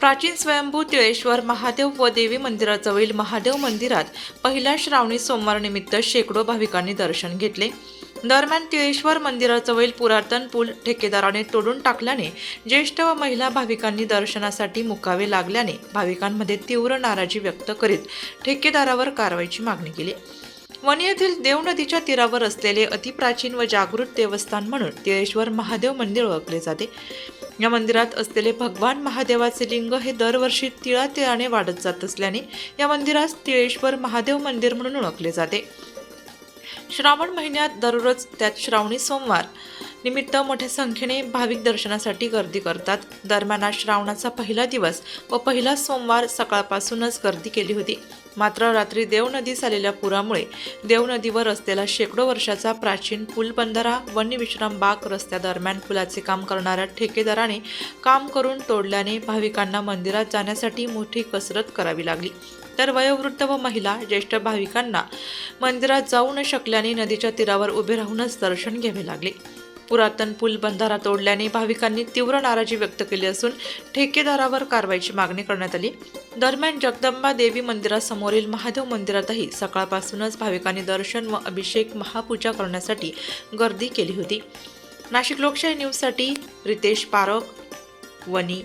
प्राचीन स्वयंभू तिळेश्वर महादेव व देवी मंदिराजवळील महादेव मंदिरात पहिल्या श्रावणी सोमवारनिमित्त शेकडो भाविकांनी दर्शन घेतले. दरम्यान तिळेश्वर मंदिराजवळील पुरातन पूल ठेकेदाराने तोडून टाकल्याने ज्येष्ठ व महिला भाविकांनी दर्शनासाठी मुकावे लागल्याने भाविकांमध्ये तीव्र नाराजी व्यक्त करीत ठेकेदारावर कारवाईची मागणी केली. वणी येथील देव नदीच्या तीरावर असलेले अतिप्राचीन व जागृत देवस्थान म्हणून तिळेश्वर महादेव मंदिर ओळखले जाते. या मंदिरात असलेले भगवान महादेवाचे लिंग हे दरवर्षी तिळातिळाने वाढत जात असल्याने या मंदिरास तिळेश्वर महादेव मंदिर म्हणून ओळखले जाते. श्रावण महिन्यात दररोज त्यात श्रावणी सोमवार निमित्त मोठ्या संख्येने भाविक दर्शनासाठी गर्दी करतात. दरम्यान आज श्रावणाचा पहिला दिवस व पहिला सोमवार सकाळपासूनच गर्दी केली होती. मात्र रात्री देव नदीस आलेल्या पुरामुळे देव नदीवर असलेला शेकडो वर्षाचा प्राचीन पूल बंधारा वन्य विश्राम बाग रस्त्यादरम्यान पुलाचे काम करणाऱ्या ठेकेदाराने काम करून तोडल्याने भाविकांना मंदिरात जाण्यासाठी मोठी कसरत करावी लागली. तर वयोवृद्ध व महिला ज्येष्ठ भाविकांना मंदिरात जाऊ न शकल्याने नदीच्या तीरावर उभे राहूनच दर्शन घ्यावे लागले. पुरातन पूल बंधारा तोडल्याने भाविकांनी तीव्र नाराजी व्यक्त केली असून ठेकेदारावर कारवाईची मागणी करण्यात आली. दरम्यान जगदंबा देवी मंदिरासमोरील महादेव मंदिरातही सकाळपासूनच भाविकांनी दर्शन व अभिषेक महापूजा करण्यासाठी गर्दी केली होती. नाशिक लोकशाही न्यूजसाठी रितेश पारख वनी